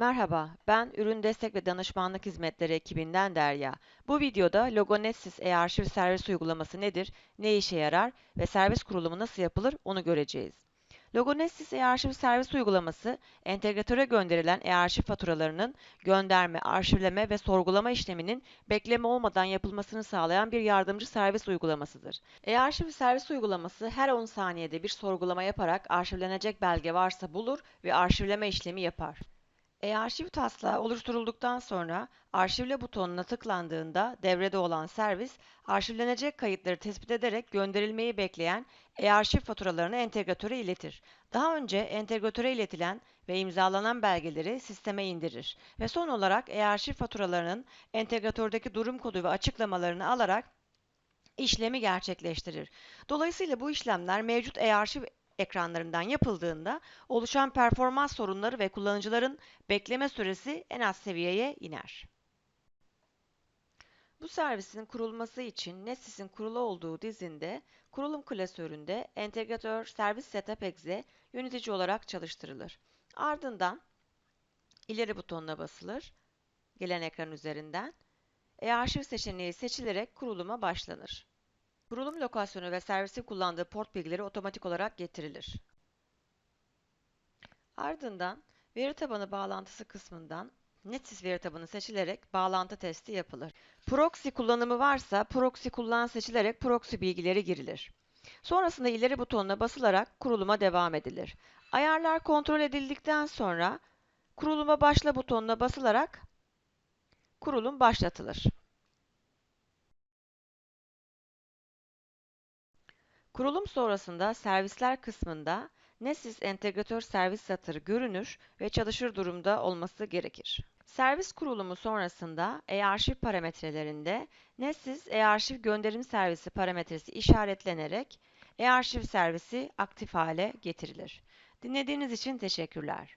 Merhaba, ben Ürün Destek ve Danışmanlık Hizmetleri ekibinden Derya. Bu videoda Logonesis e-arşiv servis uygulaması nedir, ne işe yarar ve servis kurulumu nasıl yapılır onu göreceğiz. Logonesis e-arşiv servis uygulaması, entegratöre gönderilen e-arşiv faturalarının gönderme, arşivleme ve sorgulama işleminin bekleme olmadan yapılmasını sağlayan bir yardımcı servis uygulamasıdır. E-arşiv servis uygulaması her 10 saniyede bir sorgulama yaparak arşivlenecek belge varsa bulur ve arşivleme işlemi yapar. E-arşiv taslağı oluşturulduktan sonra arşivle butonuna tıklandığında devrede olan servis, arşivlenecek kayıtları tespit ederek gönderilmeyi bekleyen e-arşiv faturalarını entegratöre iletir. Daha önce entegratöre iletilen ve imzalanan belgeleri sisteme indirir ve son olarak e-arşiv faturalarının entegratördeki durum kodu ve açıklamalarını alarak işlemi gerçekleştirir. Dolayısıyla bu işlemler mevcut e-arşiv ekranlarından yapıldığında oluşan performans sorunları ve kullanıcıların bekleme süresi en az seviyeye iner. Bu servisin kurulması için NetSys'in kurulu olduğu dizinde kurulum klasöründe entegratör servis setup exe yönetici olarak çalıştırılır. Ardından ileri butonuna basılır. Gelen ekran üzerinden e-arşiv seçeneği seçilerek kuruluma başlanır. Kurulum lokasyonu ve servisin kullandığı port bilgileri otomatik olarak getirilir. Ardından veri tabanı bağlantısı kısmından NetSys veri tabanı seçilerek bağlantı testi yapılır. Proxy kullanımı varsa proxy kullan seçilerek proxy bilgileri girilir. Sonrasında ileri butonuna basılarak kuruluma devam edilir. Ayarlar kontrol edildikten sonra kuruluma başla butonuna basılarak kurulum başlatılır. Kurulum sonrasında servisler kısmında NetSys entegratör servis satırı görünür ve çalışır durumda olması gerekir. Servis kurulumu sonrasında e-arşiv parametrelerinde NetSys e-arşiv gönderim servisi parametresi işaretlenerek e-arşiv servisi aktif hale getirilir. Dinlediğiniz için teşekkürler.